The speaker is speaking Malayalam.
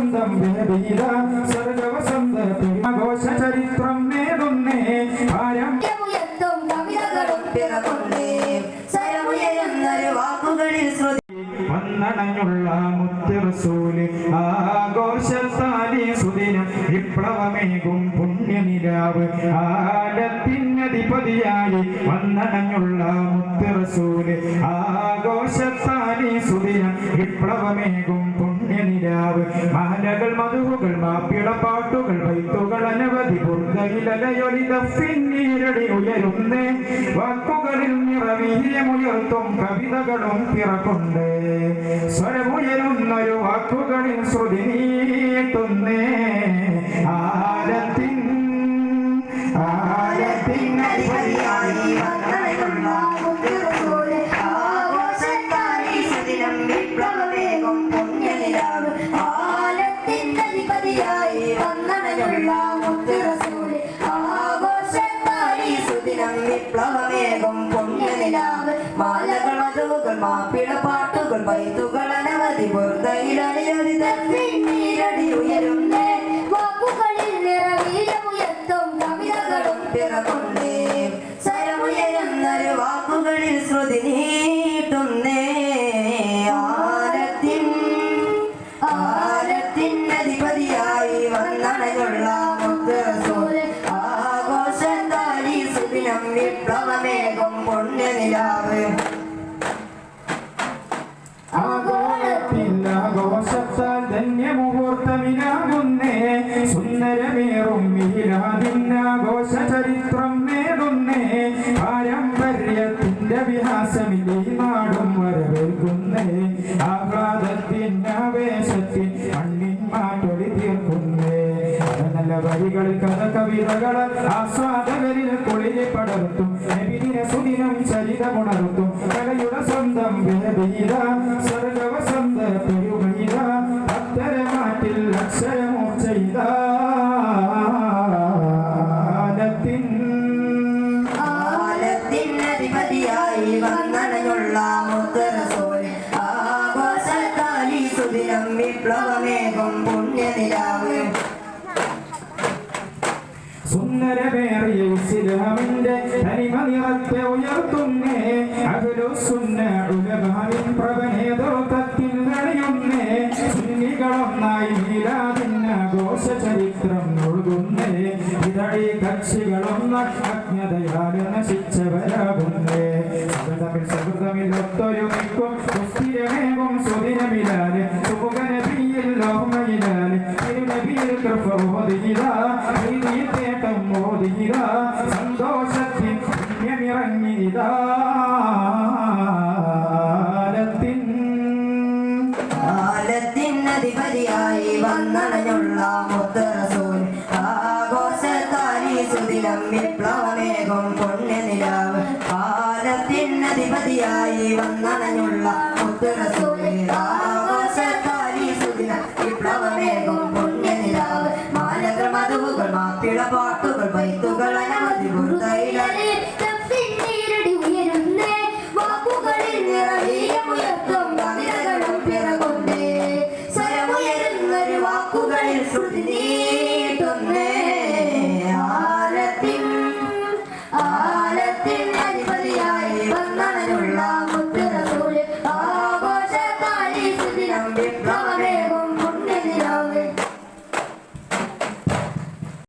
സ്വന്തം വേദീത സർഗവസന്ത ആഘോഷ ചരിത്രം നേടുന്നേ. ഭാരം കവിതകളും പിറകൊണ്ടേ സ്വരമുയരുന്നൊരു വാക്കുകളിൽ ശ്രുതി വന്നണഞ്ഞുള്ള മുത്തറസൂൽ ആഘോഷത്താലി സുദിനം വിപ്ലവമേകും പുണ്യനിലാവ് ആലത്തിനധിപതിയായി വന്നണഞ്ഞുള്ള മുത്തറസൂൽ ആഘോഷത്താലി സുദിനം വിപ്ലവമേകും പുണ്യനിലാവ് മാലകൾ മധുവുകൾ മാപ്പിള പാട്ടുകൾ വൈത്തുകൾ അനവധി ബുർഗയിലലയൊലി പിന്നീരടി ഉയരുന്നേ. വാക്കുകളിൽ നിറവീര്യമുയർത്തും കവിതകളും പിറക്കുണ്ട് സ്വരമുയരുന്നൊരു വാക്കുകളിൽ ശ്രുതി നീട്ടുന്നേ. ആലത്തിനധിപതിയായി വന്നണയുള്ള മുത്തുറസൂൽ. ആഘോഷത്താലി സുദിനം വിപ്ലവവേഗം പുണ്യനിലാവ്. മാലകൾ മധുകൾ മാപ്പിള വൈത്തുകൾ അനവധി ബുർദയിലടിയൊരു പിന്നീരടി ഉയരുന്നേ. വാക്കുകളിൽ നിറവീരമുയർത്തും കവിതകളും പിറകുണ്ടേ സ്വരമുയരുന്നൊരു വാക്കുകളിൽ ശ്രുതി ആഘോഷത്തിൽ ആഘോഷത്താൽ ധന്യമുഹൂർത്തമിനാകുന്നേ. സുന്ദരമേറും മീലാദിന്നാഘോഷ ചരിത്രം നേടുന്നേ. പാരമ്പര്യത്തിന്റെ വിഹാസമില്ലേ നാടും വരവേൽക്കുന്നേ. ആഹ്ലാദത്തിന്റെ നല്ല വരികളിൽ കഥ കവിതകൾ ആസ്വാദകരിൽ കുളിരി പടർത്തും. നബിദിന ചരിതമുണർത്തും. കലയുടെ സ്വന്തം സർഗവസന്ത സുന്ദരമേറിയ ഇസ്ലാമിന്റെ തനിമ നിറത്തെ ഉയർത്തുന്നേ അഖിലുസുന്ന ഉലമാവിൻ പ്രഭനേതൃത്വത്തിൽ നണിയുന്നേ സുന്നികളൊന്നായി മീലാദിന്നാഘോഷ ചരിത്രം ഒഴുകുന്നേ. ഇതഴി കക്ഷികളൊന്ന് അജ്ഞതയാൽ നശിച്ചവരാകുന്നേ. സകൃതമിൽ സകൃതമിൽ ഒത്തൊരുമിക്കും. സുസ്ഥിരമേകും സുദിനമിലാൽ സുമുഖനബിയിൽ ലോഹമയിലാൽ തിരുനബിയിൽ കൃപ ഓതിയില സുദിനം വിപ്ലവമേകും പുണ്യനിലാവ് ആലത്തിനധിപതിയായി വന്നണഞ്ഞുള്ള മുത്തറസോൽ ആഘോഷത്താലി സുദിനം വിപ്ലവമേകും പുണ്യനിലാവ് മാലകൾ മധുവുകൾ മാപ്പിള പാട്ടുകൾ വൈത്തുകൾ അനവധി